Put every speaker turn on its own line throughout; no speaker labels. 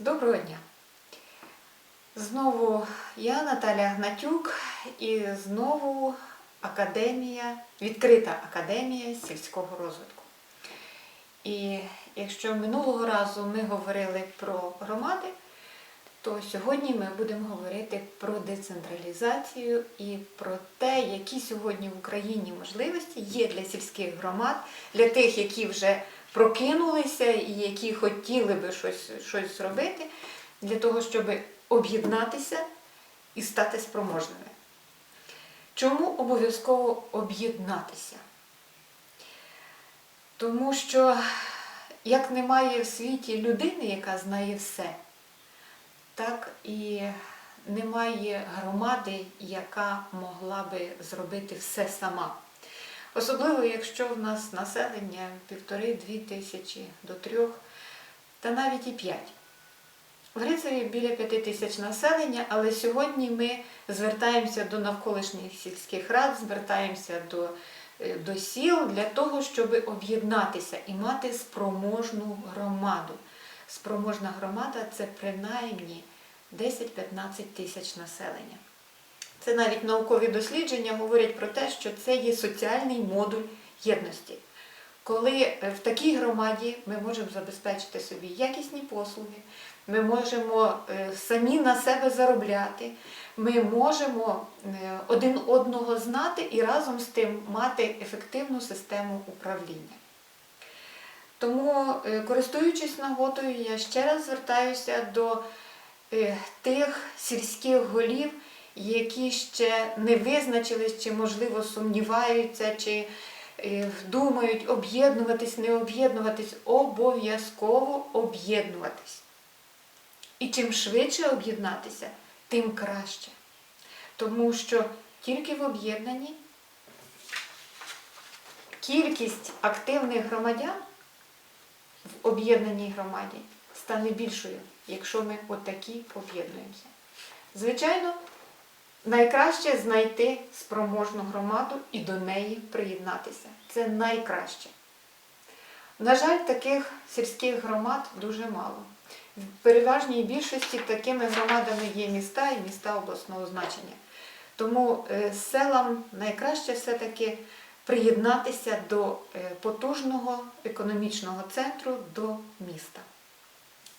Доброго дня! Знову я Наталя Гнатюк і знову академія, відкрита академія сільського розвитку. І якщо минулого разу ми говорили про громади, то сьогодні ми будемо говорити про децентралізацію і про те, які сьогодні в Україні можливості є для сільських громад, для тих, які вже прокинулися і які хотіли би щось, щось зробити, для того, щоб об'єднатися і стати спроможними. Чому обов'язково об'єднатися? Тому що як немає в світі людини, яка знає все, так і немає громади, яка могла би зробити все сама. Особливо, якщо в нас населення півтори-дві тисячі до трьох, та навіть і п'ять. В Грицеві біля п'яти тисяч населення, але сьогодні ми звертаємося до навколишніх сільських рад, звертаємося до, е, до сіл для того, щоб об'єднатися і мати спроможну громаду. Спроможна громада це принаймні 10-15 тисяч населення. Це навіть наукові дослідження говорять про те, що це є соціальний модуль єдності. Коли е, в такій громаді ми можемо забезпечити собі якісні послуги, ми можемо е, самі на себе заробляти, ми можемо е, один одного знати і разом з тим мати ефективну систему управління. Тому, користуючись нагодою, я ще раз звертаюся до тих сільських голів, які ще не визначились, чи, можливо, сумніваються, чи е, думають об'єднуватись, не об'єднуватись, обов'язково об'єднуватись. І чим швидше об'єднатися, тим краще. Тому що тільки в об'єднанні кількість активних громадян в об'єднаній громаді стане більшою, якщо ми отакі об'єднуємося. Звичайно, найкраще знайти спроможну громаду і до неї приєднатися. Це найкраще. На жаль, таких сільських громад дуже мало. В переважній більшості такими громадами є міста і міста обласного значення. Тому е, селам найкраще все-таки приєднатися до е, потужного економічного центру, до міста.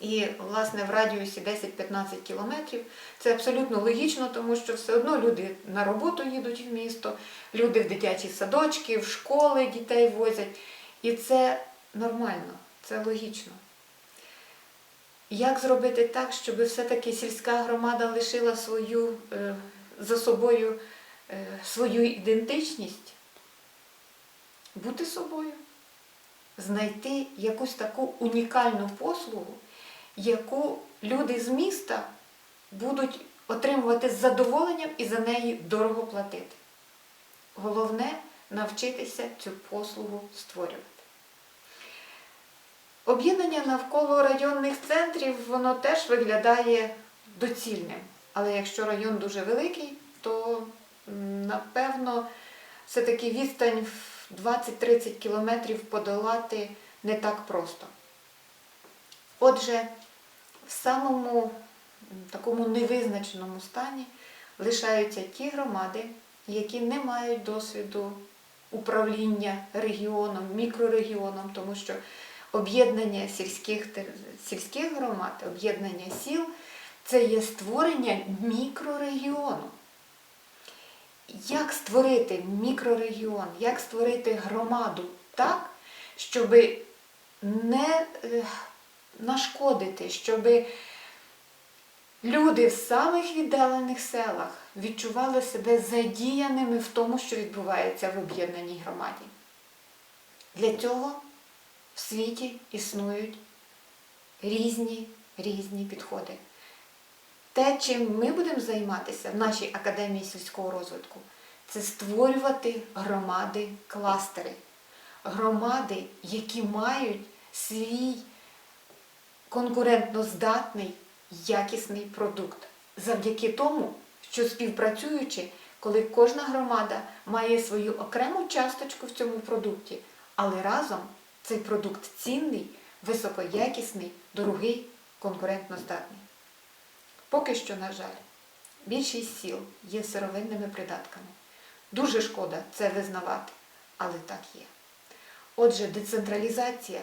І, власне, в радіусі 10-15 кілометрів це абсолютно логічно, тому що все одно люди на роботу їдуть в місто, люди в дитячі садочки, в школи дітей возять. І це нормально, це логічно. Як зробити так, щоб все-таки сільська громада лишила свою, е, за собою е, свою ідентичність? Бути собою, знайти якусь таку унікальну послугу, яку люди з міста будуть отримувати з задоволенням і за неї дорого платити. Головне навчитися цю послугу створювати. Об'єднання навколо районних центрів, воно теж виглядає доцільним. Але якщо район дуже великий, то напевно все-таки відстань в 20-30 кілометрів подолати не так просто. Отже, в самому такому невизначеному стані лишаються ті громади, які не мають досвіду управління регіоном, мікрорегіоном, тому що об'єднання сільських, сільських громад, об'єднання сіл це є створення мікрорегіону. Як створити мікрорегіон, як створити громаду так, щоб не е, нашкодити, щоб люди в самих віддалених селах відчували себе задіяними в тому, що відбувається в об'єднаній громаді. Для цього в світі існують різні різні підходи. Те, чим ми будемо займатися в нашій академії сільського розвитку, це створювати громади кластери. Громади, які мають свій конкурентноздатний, якісний продукт. Завдяки тому, що співпрацюючи, коли кожна громада має свою окрему часточку в цьому продукті, але разом цей продукт цінний, високоякісний, дорогий конкурентноздатний. Поки що, на жаль, більшість сіл є сировинними придатками. Дуже шкода це визнавати, але так є. Отже, децентралізація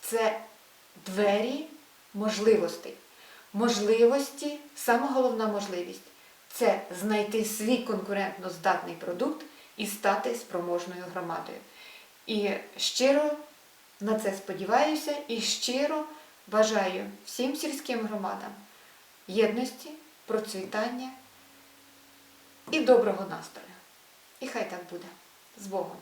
це двері можливостей. Можливості, сама головна можливість це знайти свій конкурентно здатний продукт і стати спроможною громадою. І щиро на це сподіваюся і щиро бажаю всім сільським громадам єдності, процвітання і доброго настрою. І хай так буде. З Богом!